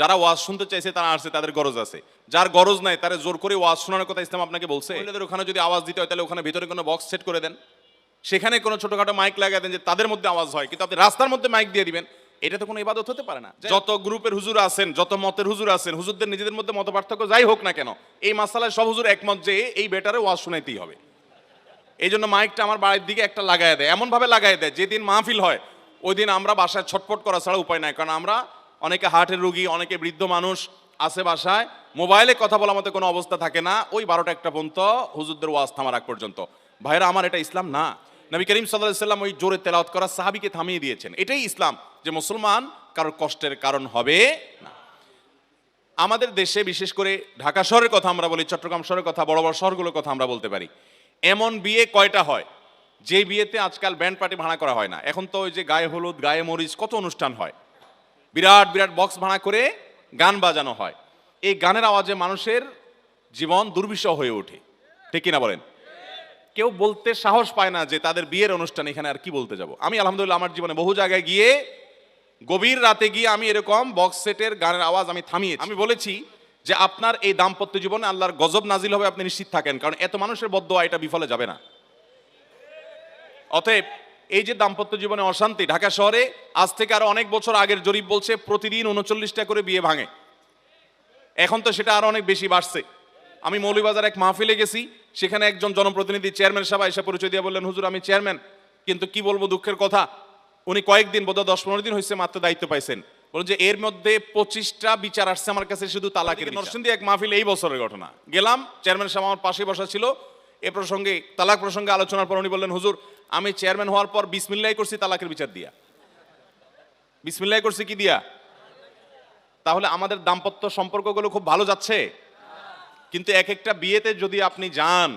যারা ওয়াজ শুনতে চাইছে তারা আসছে তাদের গরজ আছে। যার গরজ নাই তারা জোর করে ওয়াজ শোনানোর কথা ইসলাম আপনাকে বলছে। মহিলাদের ওখানে যদি আওয়াজ দিতে হয় তাহলে ওখানে ভিতরে কোনো বক্স সেট করে দেন। সেখানে কোনো ছোটখাটো মাইক লাগিয়ে দেন যে তাদের মধ্যে আওয়াজ হয় কিন্তু আপনি রাস্তার মধ্যে মাইক দিয়ে দিবেন এটা তো কোনো ইবাদত হতে পারে না। যত গ্রুপের হুজুর আছেন যত মতের হুজুর আছেন হুজুরদের নিজেদের মধ্যে মত পার্থক্য যাই হোক না কেন এই মাসালায় সব হুজুর একমত যে এই বেটারে ওয়াজ শোনাইতেই হবে। এই জন্য মাইকটা আমার বাড়ির দিকে একটা লাগাই দেয় এমনভাবে লাগাই দেয় যেদিন মাহফিল হয় ওই দিন আমরা বাসায় ছটফট করা ছাড়া উপায় নাই কারণ আমরা অনেকে হার্টের রুগী, অনেকে বৃদ্ধ মানুষ আছে বাসায়, মোবাইলে কথা বলার মতো কোনো অবস্থা থাকে না। ওই বারোটা একটা পর্যন্ত হুজুরদের ওয়াজ থামার আগ পর্যন্ত। ভাইরা আমার এটা ইসলাম না। নবী করিম সাল্লাহ ওই জোরে তেলাওয়াত করা সাহাবিকে থামিয়ে দিয়েছেন। এটাই ইসলাম যে মুসলমান কারোর কষ্টের কারণ হবে না। আমাদের দেশে বিশেষ করে ঢাকা শহরের কথা আমরা বলি, চট্টগ্রাম শহরের কথা, বড় বড় শহরগুলোর কথা আমরা বলতে পারি। এমন বিয়ে কয়টা হয়? যে বিয়েতে আজকাল ব্যান্ড পার্টি ভাড়া করা হয় না। এখন তো ওই যে গায়ে হলুদ, গায়ে মরিচ কত অনুষ্ঠান হয়? বিরাট বিরাট বক্স ভাড়া করে গান বাজানো হয়। এই গানের আওয়াজে মানুষের জীবন দুর্বিষহ হয়ে ওঠে। ঠিক কিনা বলেন? কেউ বলতে সাহস পায় না যে তাদের বিয়ের অনুষ্ঠান এখানে আর কি বলতে যাব। আমি আলহামদুলিল্লাহ আমার জীবনে বহু জায়গায় গিয়ে গভীর রাতে গিয়ে আমি এরকম বক্স সেটের গানের আওয়াজ আমি থামিয়ে আমি বলেছি যে আপনার এই দাম্পত্য জীবনে আল্লাহর গজব নাজিল হবে, আপনি নিশ্চিত থাকেন। কারণ এত মানুষের বদ্ধ এটা বিফলে যাবে না। অতএব এই যে দাম্পত্য জীবনে অশান্তি ঢাকা শহরে আজ থেকে আরও অনেক বছর আগের জরিপ বলছে প্রতিদিন উনচল্লিশটা করে বিয়ে ভাঙে। এখন তো সেটা আরও অনেক বেশি বাড়ছে। আমি মৌলিবাজার এক মাহফিলে গেছি সেখানে একজন জনপ্রতিনিধি চেয়ারম্যান সাহেব এসে পরিচয় দিয়ে বললেন হুজুর আমি চেয়ারম্যান কিন্তু কি বলব দুঃখের কথা উনি কয়েকদিন বোধহয় দশ পনেরো দিন হয়েছে মাত্র দায়িত্ব পাইছেন। বলুন যে এর মধ্যে পঁচিশটা বিচার আসছে আমার কাছে শুধু তালাকের নরসিংদী এক মাহফিল এই বছরের ঘটনা। গেলাম চেয়ারম্যান সাহেব আমার পাশে বসা ছিল এ প্রসঙ্গে, তালাক প্রসঙ্গে আলোচনার পর উনি বললেন, হুজুর, আমি চেয়ারম্যান হওয়ার পর বিসমিল্লাই করছি, তালাকের বিচার দিয়া। বিসমিল্লাই করছি কি দিয়া? তাহলে আমাদের দাম্পত্য সম্পর্কগুলো খুব ভালো যাচ্ছে। কিন্তু এক একটা বিয়েতে যদি আপনি যান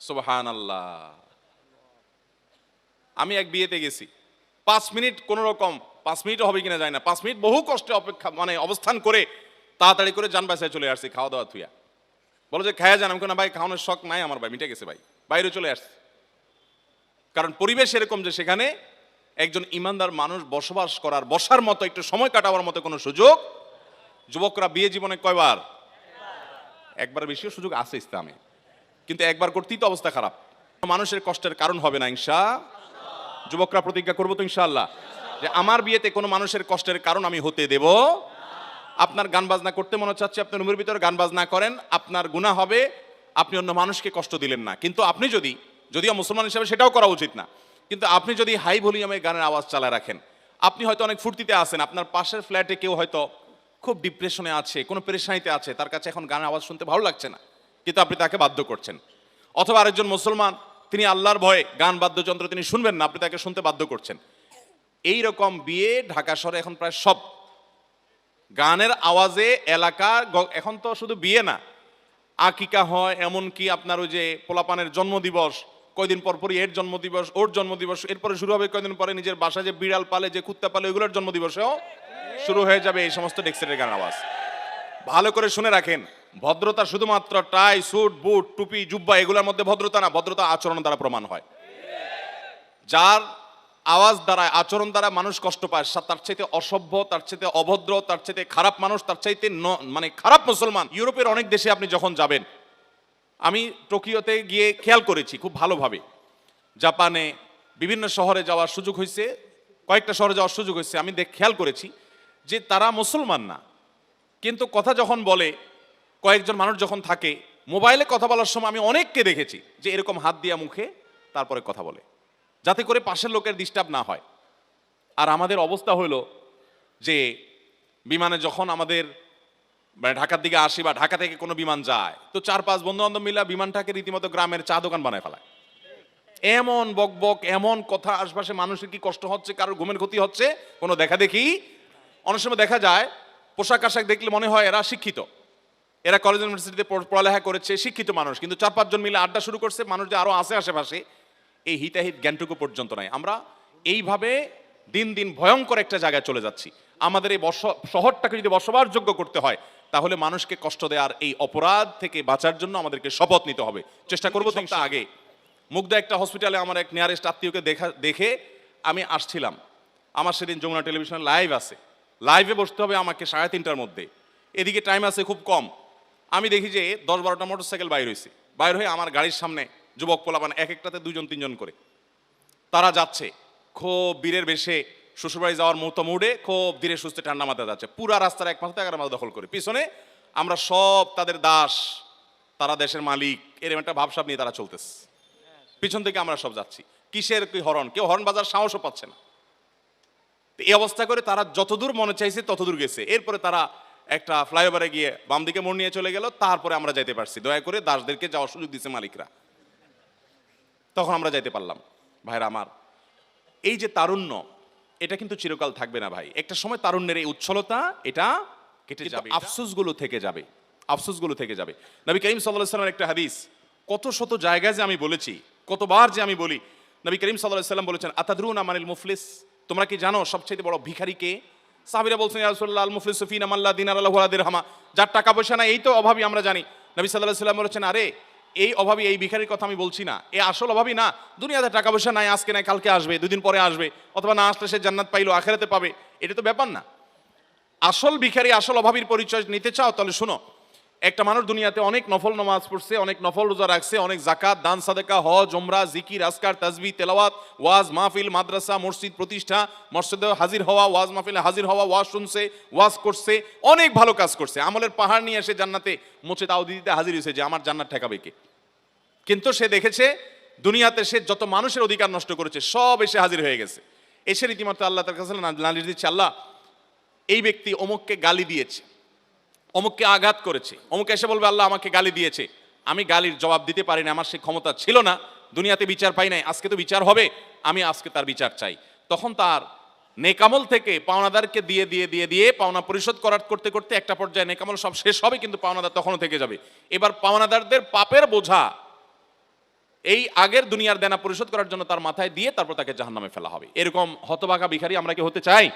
সুবহান আল্লাহ আমি এক বিয়েতে গেছি। পাঁচ মিনিট কোন রকম, পাঁচ মিনিটও হবে কিনা যায় না। পাঁচ মিনিট বহু কষ্টে অপেক্ষা মানে অবস্থান করে তাড়াতাড়ি করে যান বাসায় চলে আসছি খাওয়া দাওয়া থুয়া বলো যে, খায়া যান। আমি কোনো ভাই, খাওয়ানোর শখ নাই আমার ভাই, মিটে গেছে ভাই, বাইরে চলে আসছে। কারণ পরিবেশ এরকম যে সেখানে একজন ইমানদার মানুষ বসবাস করার, বসার মতো, একটু সময় কাটাবার মতো কোনো সুযোগ যুবকরা বিয়ে জীবনে কয়বার? একবার বেশিও সুযোগ আছে ইসলামে, কিন্তু একবার করতেই তো অবস্থা খারাপ। মানুষের কষ্টের কারণ হবে না ইনশা যুবকরা প্রতিজ্ঞা করব তো ইনশাল্লাহ যে আমার বিয়েতে কোনো মানুষের কষ্টের কারণ আমি হতে দেব আপনার গান বাজনা করতে মনে চাচ্ছে, আপনি রুমের ভিতরে গান বাজনা করেন, আপনার গুণা হবে, আপনি অন্য মানুষকে কষ্ট দিলেন না। কিন্তু আপনি যদি, যদিও মুসলমান হিসাবে সেটাও করা উচিত না, কিন্তু আপনি যদি হাই ভলিউমে গানের আওয়াজ চালায় রাখেন, আপনি হয়তো অনেক ফুর্তিতে আছেন, আপনার পাশের ফ্ল্যাটে কেউ হয়তো খুব ডিপ্রেশনে আছে, কোনো পেরেশানিতে আছে, তার কাছে এখন গানের আওয়াজ শুনতে ভালো লাগছে না, কিন্তু আপনি তাকে বাধ্য করছেন। অথবা আরেকজন মুসলমান, তিনি আল্লাহর ভয়ে গান বাদ্যযন্ত্র তিনি শুনবেন না, আপনি তাকে শুনতে বাধ্য করছেন। এই রকম বিয়ে ঢাকা শহরে এখন প্রায় সব গানের আওয়াজে এলাকা এখন তো শুধু বিয়ে না। আকিকা হয়, এমনকি আপনার ওই যে পোলাপানের জন্মদিবস, কয়দিন পর পরই এর জন্মদিবস, ওর জন্মদিবস, এরপরে শুরু হবে কয়দিন পরে নিজের বাসায় যে বিড়াল পালে, যে কুত্তা পালে, ওইগুলোর জন্মদিবসেও শুরু হয়ে যাবে এই সমস্ত ডেক্সেটের গান আওয়াজ। ভালো করে শুনে রাখেন, ভদ্রতা শুধুমাত্র টাই, স্যুট, বুট, টুপি, জুব্বা, এগুলোর মধ্যে ভদ্রতা না, ভদ্রতা আচরণ দ্বারা প্রমাণ হয়। যার আওয়াজ দ্বারা, আচরণ দ্বারা মানুষ কষ্ট পায়। তার চাইতে অসভ্য, তার চাইতে অভদ্র, তার চাইতে খারাপ মানুষ, তার চাইতে মানে খারাপ মুসলমান। ইউরোপের অনেক দেশে আপনি যখন যাবেন, আমি টোকিওতে গিয়ে খেয়াল করেছি খুব ভালোভাবে। জাপানে বিভিন্ন শহরে যাওয়ার সুযোগ হয়েছে কয়েকটা শহরে যাওয়ার সুযোগ হয়েছে আমি দেখ খেয়াল করেছি যে তারা মুসলমান না। কিন্তু কথা যখন বলে, কয়েকজন মানুষ যখন থাকে, মোবাইলে কথা বলার সময় আমি অনেককে দেখেছি যে এরকম হাত দিয়া মুখে তারপরে কথা বলে। যাতে করে পাশের লোকের ডিস্টার্ব না হয়। আর আমাদের অবস্থা হলো যে, বিমানে যখন আমাদের মানে ঢাকার দিকে আসি বা ঢাকা থেকে কোনো বিমান যায়, তো চার পাঁচ বন্ধু বান্ধব মিলা বিমানটাকে রীতিমতো গ্রামের চা দোকান বানায় ফেলায়। এমন বকবক, এমন কথা, আশপাশে মানুষের কি কষ্ট হচ্ছে, কারোর ঘুমের ক্ষতি হচ্ছে, কোনো দেখা দেখি? অনেক সময় দেখা যায়, পোশাক আশাক দেখলে মনে হয় এরা শিক্ষিত। এরা কলেজ ইউনিভার্সিটিতে পড়ালেখা করেছে, শিক্ষিত মানুষ। কিন্তু চার পাঁচজন মিলে আড্ডা শুরু করছে, মানুষ যে আরও আছে আশেপাশে এই হিতাহিত জ্ঞানটুকু পর্যন্ত নাই। আমরা এইভাবে দিন দিন ভয়ঙ্কর একটা জায়গায় চলে যাচ্ছি। আমাদের এই বস শহরটাকে যদি বসবাসযোগ্য করতে হয় তাহলে মানুষকে কষ্ট দেওয়ার এই অপরাধ থেকে বাঁচার জন্য আমাদেরকে শপথ নিতে হবে। চেষ্টা করব তো আগে। মুগ্ধা একটা হসপিটালে আমার এক নিয়ারেস্ট আত্মীয়কে দেখা দেখে আমি আসছিলাম। আমার সেদিন যমুনা টেলিভিশনে লাইভ আছে। লাইভে বসতে হবে আমাকে সাড়ে তিনটার মধ্যে। এদিকে টাইম আছে খুব কম। আমি দেখি যে দশ বারোটা মোটরসাইকেল বাইর হয়েছে বাইর হয়ে আমার গাড়ির সামনে যুবক পোলাপান এক একটাতে দুজন তিনজন করে। তারা যাচ্ছে। খুব বীরের বেশে শ্বশুরবাড়ি যাওয়ার মতো মুডে খুব ধীরে সুস্থে ঠান্ডা মাথায় যাচ্ছে। পুরা রাস্তার এক মাথা এগারো মাথা দখল করে। পিছনে আমরা সব তাদের দাস, তারা দেশের মালিক এরকম একটা ভাবসাব নিয়ে তারা চলতেছে। পিছন থেকে আমরা সব যাচ্ছি। কিসের কি হরণ? কেউ হরণ বাজার সাহসও পাচ্ছে না। এই অবস্থা করে তারা যতদূর মনে চাইছে ততদূর গেছে। এরপরে তারা একটা ফ্লাইওভারে গিয়ে বাম দিকে মোড় নিয়ে চলে গেল। তারপরে আমরা যাইতে পারছি। দয়া করে দাসদেরকে যাওয়ার সুযোগ দিছে মালিকরা। তখন আমরা যাইতে পারলাম। ভাইরা আমার এই যে তারুণ্য এটা কিন্তু চিরকাল থাকবে না ভাই। একটা সময় তারুণ্যের এই উচ্ছলতা এটা কেটে যাবে আফসোসগুলো থেকে যাবে। আফসোসগুলো থেকে যাবে। নবী করিম সাল্লাহ সাল্লামের একটা হাদিস কত শত জায়গায় যে আমি বলেছি কতবার যে আমি বলি নবী করিম সাল্লাহ সাল্লাম বলেছেন আতাদরুন আমানিল মুফলিস? তোমরা কি জানো সবচেয়ে বড় ভিখারি কে? সাহাবিরা বলছেন ইয়ারসুল্লাহ আল মুফলিস সফিন আমাল্লা দিনার আল্লাহ হামা যার টাকা পয়সা না এই তো অভাবই আমরা জানি। নবী সাল্লাহ সাল্লাম বলেছেন আরে এই অভাবী এই ভিখারির কথা আমি বলছি না। এ আসল অভাবী না, দুনিয়াতে টাকা পয়সা নাই, আজকে নাই, কালকে আসবে, দুদিন পরে আসবে, অথবা না আসলে সে জান্নাত পাইলো, আখেরাতে পাবে। এটা তো ব্যাপার না। আসল ভিখারি, আসল অভাবীর পরিচয় নিতে চাও, তাহলে শোনো একটা মানুষ দুনিয়াতে অনেক নফল নামাজ পড়ছে, অনেক নফল রোজা রাখছে, অনেক জাকাত দান, সাদেকা, হজ ওমরা জিকির আসকার তাজবি, তেলাওয়াত, ওয়াজ, মাহফিল, মাদ্রাসা, মসজিদ, প্রতিষ্ঠা, মসজিদে হাজির হওয়া, ওয়াজ মাহফিলে হাজির হওয়া, ওয়াজ শুনছে, ওয়াজ করছে, অনেক ভালো কাজ করছে। আমলের পাহাড় নিয়ে এসে জান্নাতে মোচে তাও দিতে হাজির হয়েছে যে আমার জান্নাত ঠেকাবে কে? কিন্তু সে দেখেছে, দুনিয়াতে সে যত মানুষের অধিকার নষ্ট করেছে, সব এসে হাজির হয়ে গেছে। এসে রীতিমতো আল্লাহ তার কাছে নালিশ দিচ্ছে, আল্লাহ, এই ব্যক্তি অমুককে গালি দিয়েছে। অমুককে আঘাত করেছে। অমুক এসে বলবে, আল্লাহ আমাকে গালি দিয়েছে। আমি গালির জবাব দিতে পারি না, আমার সে ক্ষমতা ছিল না। দুনিয়াতে বিচার পাই নাই, আজকে তো বিচার হবে, আমি আজকে তার বিচার চাই। তখন তার নেকামল থেকে পাওনাদারকে দিয়ে দিয়ে দিয়ে দিয়ে পাওনা পরিশোধ করার করতে করতে একটা পর্যায়ে নেকামল সব শেষ হবে, কিন্তু পাওনাদার তখনও থেকে যাবে। এবার পাওনাদারদের পাপের বোঝা, এই আগের দুনিয়ার দেনা পরিশোধ করার জন্য তার মাথায় দিয়ে তারপর তাকে জাহান্নামে ফেলা হবে। এরকম হতবাগা ভিখারি আমরা কি হতে চাই?